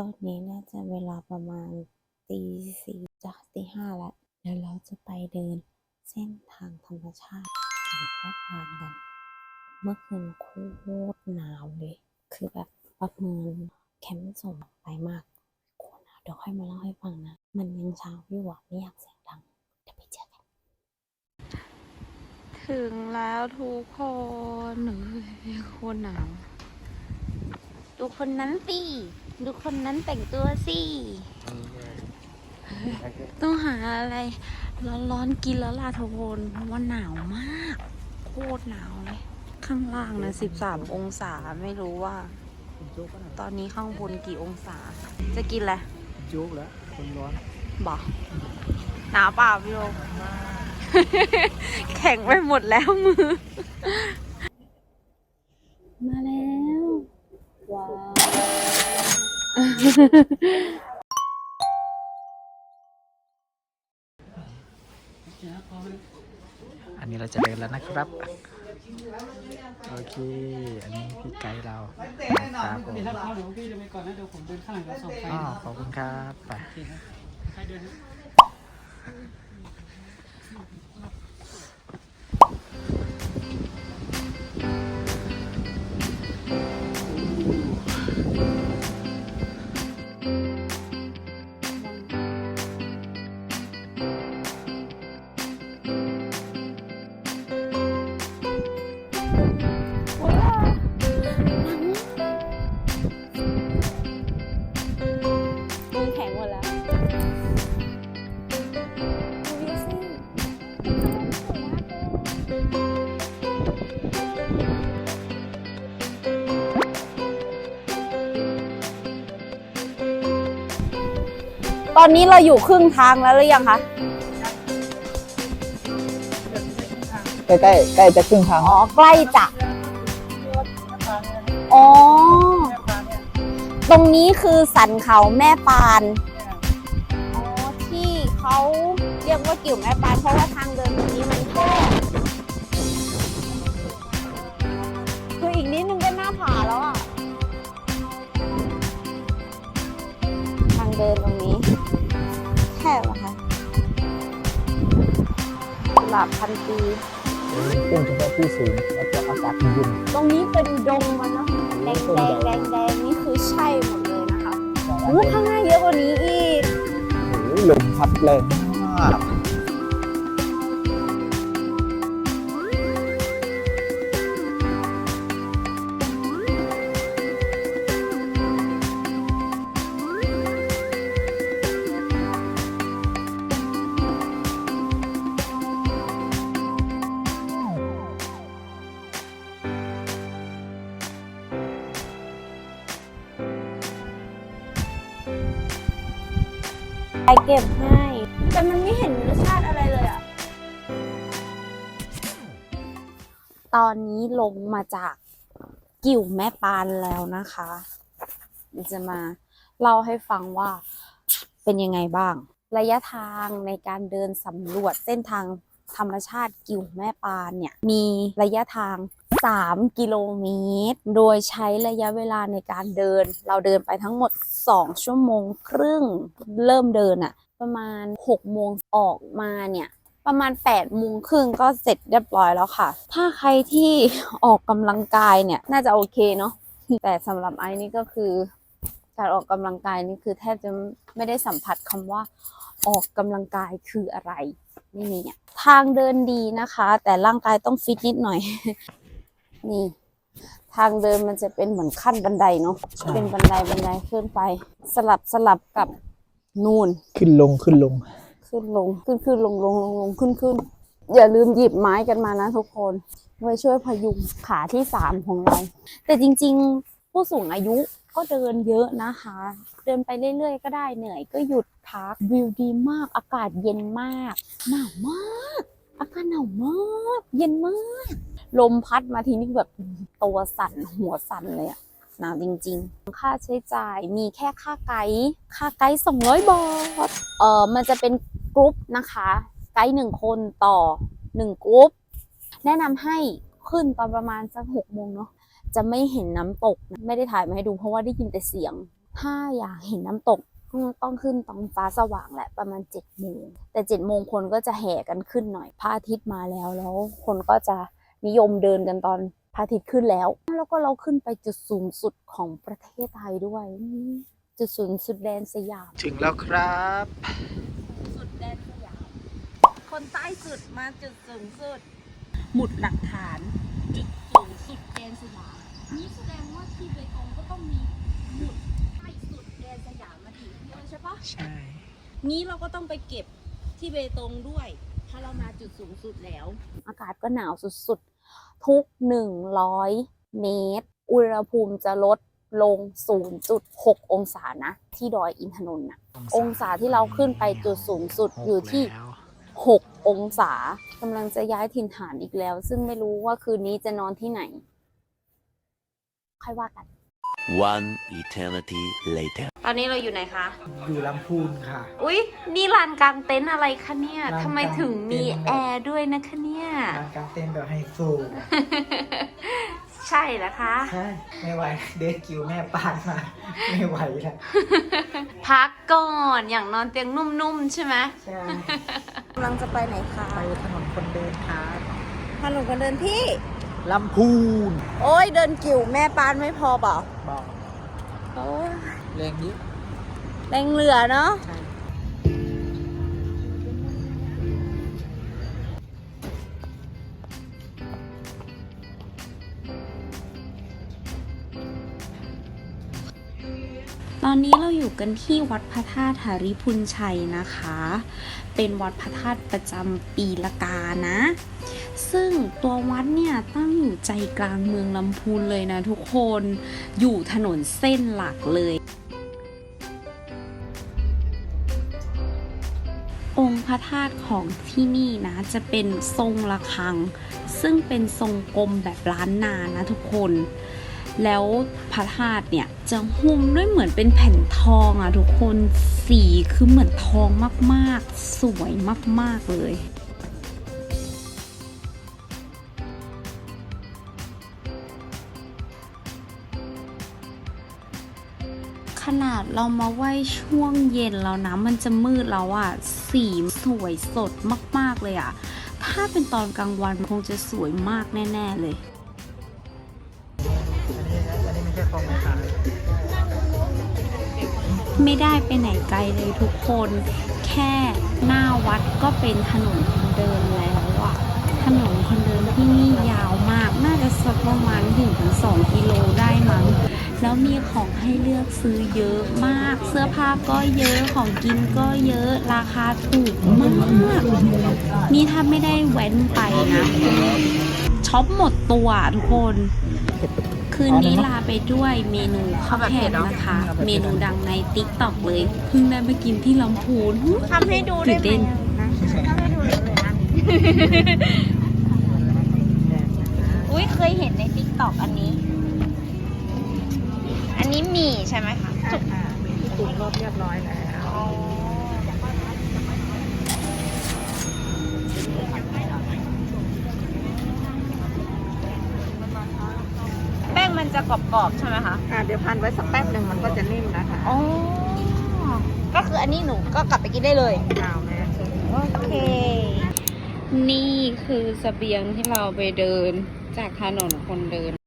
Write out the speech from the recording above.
อนนี้น่าจะเวลาประมาณตีสี่จะตีห้าแล้วเดี๋ยวเราจะไปเดินเส้นทางธรรมชาติของแม่ปานกัน เมื่อคืนโคตรหนาวเลย คือแบบประเมินแคมป์ส่งไปมากโคตรหนาวเดี๋ยวค่อยมาเล่าให้ฟังนะ มันยังเช้าอยู่อะไม่อยากเสียงดังเดี๋ยวไปเจอกัน ถึงแล้วทุกคนเฮ้ยโคตรหนาวดูคนนั้นสิ ดูคนนั้นแต่งตัวสิ ต้องหาอะไร ร้อนๆกินแล้วล่ะทุกคนเพราะว่าหนาวมาก โคตรหนาวเลย ข้างล่างนะ13องศาไม่รู้ว่า ตอนนี้ข้างบนกี่องศา จะกินอะไรยุกแล้วคนร้อนบอกหนาวเปล่าพี่โอแข็งไปหมดแล้วมือ มาแล้ว ว้าว อันนี้เราจะเดินแล้วนะครับ โอเค อันนี้พี่ไกด์เราครับผมเดี๋ยวถ้าเขาเดี๋ยวพี่จะไปก่อนนะเดี๋ยวผมเดินข้างหลังจะส่องไฟอ๋อขอบคุณครับ ไปใครเดิน ตอนนี้เราอยู่ครึ่งทางแล้วหรือยังคะ ใกล้ใกล้ใกล้จะครึ่งทางอ๋อ ใกล้จะ อ๋อ ตรงนี้คือสันเขาแม่ปาน อ๋อ ที่เขาเรียกว่ากิ่วแม่ปาน เพราะว่าทางเดินตรงนี้มันแหลาบพันปีขึ้นเฉพาะที่สูงแล้วก็อากาศเย็นตรงนี้เป็นดงมันเนาะแดงแดงแดงแดงนี่คือใช่หมดเลยนะคะๆโอ้ข้างหน้าเยอะกว่านี้อีกโอ้โหลมพัดแรงมาก ไปเก็บให้ แต่มันไม่เห็นรสชาติอะไรเลยอะตอนนี้ลงมาจากกิ่วแม่ปานแล้วนะคะเดี๋ยวจะมาเล่าให้ฟังว่าเป็นยังไงบ้าง ระยะทางในการเดินสำรวจเส้นทางธรรมชาติกิ่วแม่ปานเนี่ย มีระยะทาง 3 กิโลเมตร โดยใช้ระยะเวลาในการเดิน เราเดินไปทั้งหมด 2 ชั่วโมงครึ่ง เริ่มเดินอะประมาณ 6 โมงออกมาเนี่ย ประมาณ8โมงครึ่งก็เสร็จเรียบร้อยแล้วค่ะ ถ้าใครที่ออกกำลังกายเนี่ย น่าจะโอเคเนาะ แต่สำหรับไอ้นี่ก็คือ การออกกำลังกายนี่คือแทบจะไม่ได้สัมผัสคำว่าออกกำลังกายคืออะไรไม่มีอะทางเดินดีนะคะ แต่ร่างกายต้องฟิตนิดหน่อย นี่ ทางเดินมันจะเป็นเหมือนขั้นบันไดเนาะเป็นบันไดบันไดขึ้นไป สลับสลับกับนูนขึ้นลงขึ้นลง ขึ้นลงขึ้นขึ้นลงลงลงลงขึ้นขึ้นอย่าลืมหยิบไม้กันมานะทุกคนไว้ช่วยพยุงขาที่สามของเรา แต่จริงๆ ผู้สูงอายุก็เดินเยอะนะคะ เดินไปเรื่อยๆ ก็ได้เหนื่อยก็หยุดพักวิวดีมาก อากาศเย็นมาก หนาวมาก อากาศหนาวมาก เย็นมาก ลมพัดมาทีนี้แบบตัวสั่นหัวสั่นเลยอะหนาวจริง ๆ ค่าใช้จ่ายมีแค่ค่าไกด์ค่าไกด์200บาทเออมันจะเป็นกรุ๊ปนะคะ ไกด์หนึ่งคนต่อหนึ่งกรุ๊ปแนะนำให้ขึ้นตอนประมาณสักหกโมงเนาะจะไม่เห็นน้ำตก ไม่ได้ถ่ายมาให้ดูเพราะว่าได้ยินแต่เสียง ถ้าอยากเห็นน้ำตกต้องขึ้นตอนฟ้าสว่างแหละประมาณเจ็ดโมงแต่เจ็ดโมงคนก็จะแห่กันขึ้นหน่อยพระอาทิตย์มาแล้วแล้ว คนก็จะ นิยมเดินกันตอนพระอาทิตย์ขึ้นแล้ว แล้วก็เราขึ้นไปจุดสูงสุดของประเทศไทยด้วยนี่จุดสูงสุดแดนสยาม ถึงแล้วครับ สุดแดนสยาม คนใต้สุดมาจุดสูงสุด หมุดหลักฐาน จุดสูงสุดแดนสยามนี่แสดงว่าที่เบตงก็ต้องมีหมุดใต้สุดแดนสยามมาถึงเยอะใช่ปะใช่นี้เราก็ต้องไปเก็บที่เบตงด้วย ถ้าเรามาจุดสูงสุดแล้ว อากาศก็หนาวสุดๆ ทุก 100 เมตร อุณหภูมิจะลดลง 0.6 องศานะ ที่ดอยอินทนนท์นะองศาที่เราขึ้นไปจุดสูงสุดอยู่ที่แล้ว6องศากำลังจะย้ายถิ่นฐานอีกแล้ว ซึ่งไม่รู้ว่าคืนนี้จะนอนที่ไหน ค่อยว่ากัน One eternity later. ตอนนี้เราอยู่ไหนคะ อยู่ลำพูนค่ะ อุ๊ย นี่ลานกลางเต็นท์อะไรคะเนี่ยลานกลางทำไมถึงมีเต็นท์แอ ร์ด้วยนะคะเนี่ยร้านกางเต้นแบบไฮโซใช่เหรอคะใช่ไม่ไหวเดทคิวแม่ปานมาไม่ไหวแล้วพักก่อนอย่างนอนเตียงนุ่มๆใช่ไหมใช่กำลังจะไปไหนคะไปถนนคนเดินครับถนนคนเดินที่ลำพูน โอ้ยเดินกิ่วแม่ปานไม่พอเปล่าบอกโอ้ยแรงเยอะแรงเหลือเนาะ ตอนนี้เราอยู่กันที่วัดพระธาตุหาริพุนชัยนะคะ เป็นวัดพระธาตุประจำปีละกานะ ซึ่งตัววัดเนี่ยตั้งอยู่ใจกลางเมืองลำพูนเลยนะทุกคน อยู่ถนนเส้นหลักเลย องค์พระธาตุของที่นี่นะจะเป็นทรงระฆัง ซึ่งเป็นทรงกลมแบบล้านนานะทุกคน แล้วพระธาตุเนี่ยจะหุ้มด้วยเหมือนเป็นแผ่นทองอะทุกคนสีคือเหมือนทองมากๆ สวยมากๆเลยขนาดเรามาไหว้ช่วงเย็นแล้วนะมันจะมืดแล้วอะ่ะ สีสวยสดมาก ๆ เลยอะ่ะ ถ้าเป็นตอนกลางวันคงจะสวยมากแน่ ๆ เลย ไม่ได้ไปไหนไกลเลยทุกคน แค่หน้าวัดก็เป็นถนนคนเดินแล้วอะถนนคนเดินที่นี่ยาวมาก น่าจะสักประมาณถึงถึงสองกิโลได้มั้งแล้วมีของให้เลือกซื้อเยอะมาก เสื้อผ้าก็เยอะ ของกินก็เยอะ ราคาถูกมาก นี่ถ้าไม่ได้แว้นไปนะ ช็อปหมดตัวทุกคน คืนนี้ลาไปด้วยเมนูข้าวแกงนะคะ เมนูดังในติ๊กต็อกเลยเพิ่งได้มากินที่ลำพูนทำให้ดูตื่ได้นไหมเต้นทำให้ดูเลยนะอุ้ยเคยเห็นในติ๊กต็อกอันนี้ อันนี้หมี่ใช่ไหมคะสุกปรุงรสเรียบร้อยแล้ว แป้งมัน จะกรอบๆใช่ไหมคะอ่าเดี๋ยวพันไว้สักแป๊บหนึ่งมันก็จะนิ่มนะคะอ๋อก็คืออันนี้หนูก็กลับไปกินได้เลยกาวนะเชิญโอเค นี่คือเสบียงที่เราไปเดินจากถนนคนเดิน